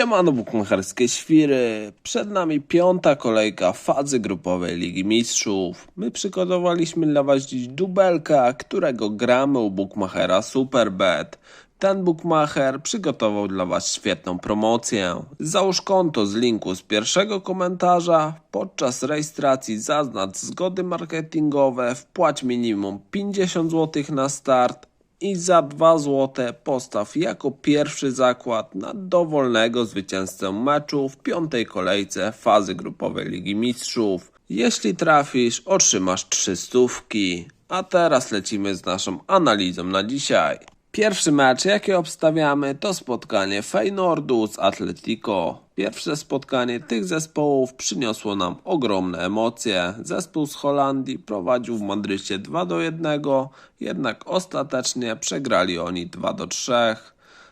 Siemano bukmacherskie świry, przed nami piąta kolejka fazy grupowej Ligi Mistrzów. My przygotowaliśmy dla Was dziś dubelka, którego gramy u bukmachera Superbet. Ten bukmacher przygotował dla Was świetną promocję. Załóż konto z linku z pierwszego komentarza. Podczas rejestracji zaznacz zgody marketingowe, wpłać minimum 50 zł na start i za 2 złote postaw jako pierwszy zakład na dowolnego zwycięzcę meczu w piątej kolejce fazy grupowej Ligi Mistrzów. Jeśli trafisz, otrzymasz 3 stówki. A teraz lecimy z naszą analizą na dzisiaj. Pierwszy mecz, jaki obstawiamy, to spotkanie Feynordu z Atletico. Pierwsze spotkanie tych zespołów przyniosło nam ogromne emocje. Zespół z Holandii prowadził w Madrycie 2 do 1, jednak ostatecznie przegrali oni 2 do 3.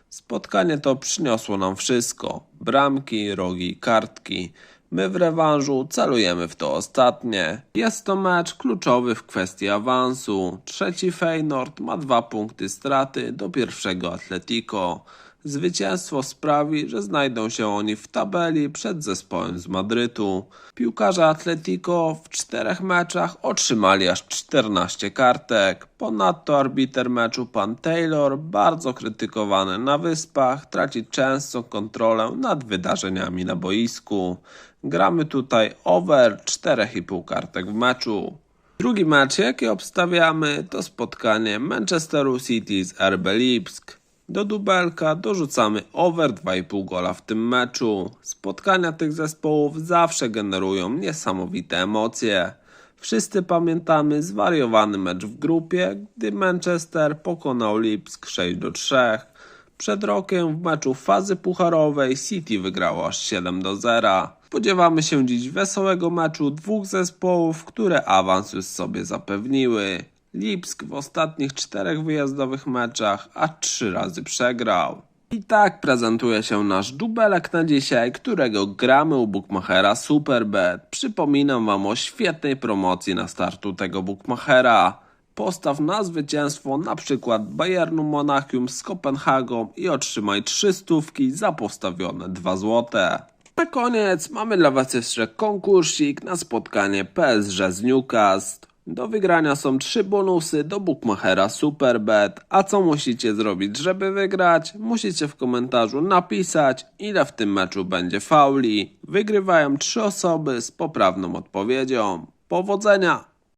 Spotkanie to przyniosło nam wszystko: bramki, rogi, kartki. My w rewanżu celujemy w to ostatnie. Jest to mecz kluczowy w kwestii awansu. Trzeci Feyenoord ma dwa punkty straty do pierwszego Atletico. Zwycięstwo sprawi, że znajdą się oni w tabeli przed zespołem z Madrytu. Piłkarze Atletico w czterech meczach otrzymali aż 14 kartek. Ponadto arbiter meczu pan Taylor, bardzo krytykowany na wyspach, traci często kontrolę nad wydarzeniami na boisku. Gramy tutaj over 4,5 kartek w meczu. Drugi mecz, jaki obstawiamy, to spotkanie Manchesteru City z RB Lipsk. Do dubelka dorzucamy over 2,5 gola w tym meczu. Spotkania tych zespołów zawsze generują niesamowite emocje. Wszyscy pamiętamy zwariowany mecz w grupie, gdy Manchester pokonał Lipsk 6 do 3. Przed rokiem w meczu fazy pucharowej City wygrało aż 7 do 0. Spodziewamy się dziś wesołego meczu dwóch zespołów, które awans już sobie zapewniły. Lipsk w ostatnich czterech wyjazdowych meczach aż trzy razy przegrał. I tak prezentuje się nasz dubelek na dzisiaj, którego gramy u bookmachera Superbet. Przypominam Wam o świetnej promocji na startu tego bookmachera. Postaw na zwycięstwo na przykład Bayernu Monachium z Kopenhagą i otrzymaj 3 stówki za postawione 2 złote. Na koniec mamy dla Was jeszcze konkursik na spotkanie PSG z Newcastle. Do wygrania są trzy bonusy do Bookmachera Superbet. A co musicie zrobić, żeby wygrać? Musicie w komentarzu napisać, ile w tym meczu będzie fauli. Wygrywają trzy osoby z poprawną odpowiedzią. Powodzenia!